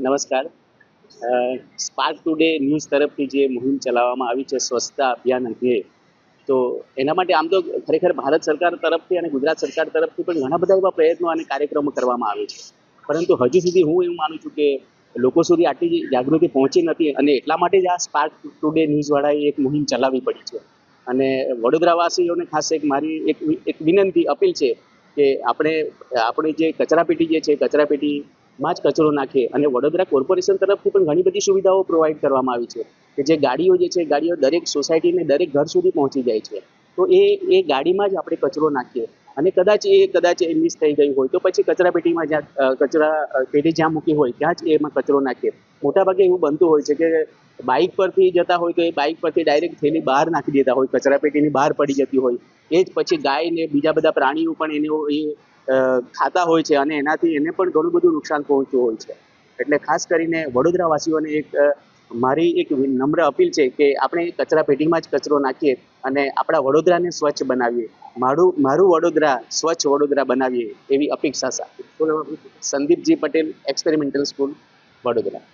નમસ્કાર. Spark today news તરફથી જે મુહિમ ચલાવવામાં આવી છે, સ્વચ્છતા અભિયાન અંગે, તો એના માટે આમ તો ખરેખર ભારત સરકાર તરફથી અને ગુજરાત સરકાર તરફથી પણ ઘણા બધા એવા પ્રયત્નો અને કાર્યક્રમો કરવામાં આવે છે. પરંતુ હજુ સુધી હું એવું માનું છું કે લોકો સુધી આટલી જાગૃતિ પહોંચી નથી અને એટલા માટે જ આ સ્પાર્ક ટુડે ન્યૂઝવાળાએ એક મુહિમ ચલાવવી પડી છે. અને વડોદરાવાસીઓને ખાસ એક મારી એક એક વિનંતી અપીલ છે કે આપણે, આપણી જે કચરાપેટી જે છે કચરાપેટીમાં જ કચરો નાખીએ. અને વડોદરા કોર્પોરેશન તરફથી પણ ઘણી બધી સુવિધાઓ પ્રોવાઈડ કરવામાં આવી છે કે જે ગાડીઓ જે છે, ગાડીઓ દરેક સોસાયટીને દરેક ઘર સુધી પહોંચી જાય છે. તો એ એ ગાડીમાં જ આપણે કચરો નાખીએ. અને કદાચ એ કદાચ એ મિસ થઈ ગયું હોય તો પછી કચરાપેટીમાં જ્યાં કચરા પેટી જ્યાં મૂકી હોય, ત્યાં જ એમાં કચરો નાખીએ. મોટાભાગે એવું બનતું હોય છે કે બાઇક પરથી જતા હોય તો એ બાઇક પરથી ડાયરેક્ટ થેલી બહાર નાખી દેતા હોય, કચરાપેટીની બહાર પડી જતી હોય. એ જ પછી ગાય ને બીજા બધા પ્રાણીઓ પણ એને ખાતા હોય છે અને એનાથી એને પણ ઘણું બધું નુકસાન પહોંચતું હોય છે. એટલે ખાસ કરીને વડોદરાવાસીઓને એક મારી એક નમ્ર અપીલ છે કે આપણે કચરા પેટીમાં જ કચરો નાખીએ અને આપણા વડોદરાને સ્વચ્છ બનાવીએ. મારું મારું વડોદરા સ્વચ્છ વડોદરા બનાવીએ એવી અપેક્ષા સાથે. Sandeepji Patel experimental school Vadodara.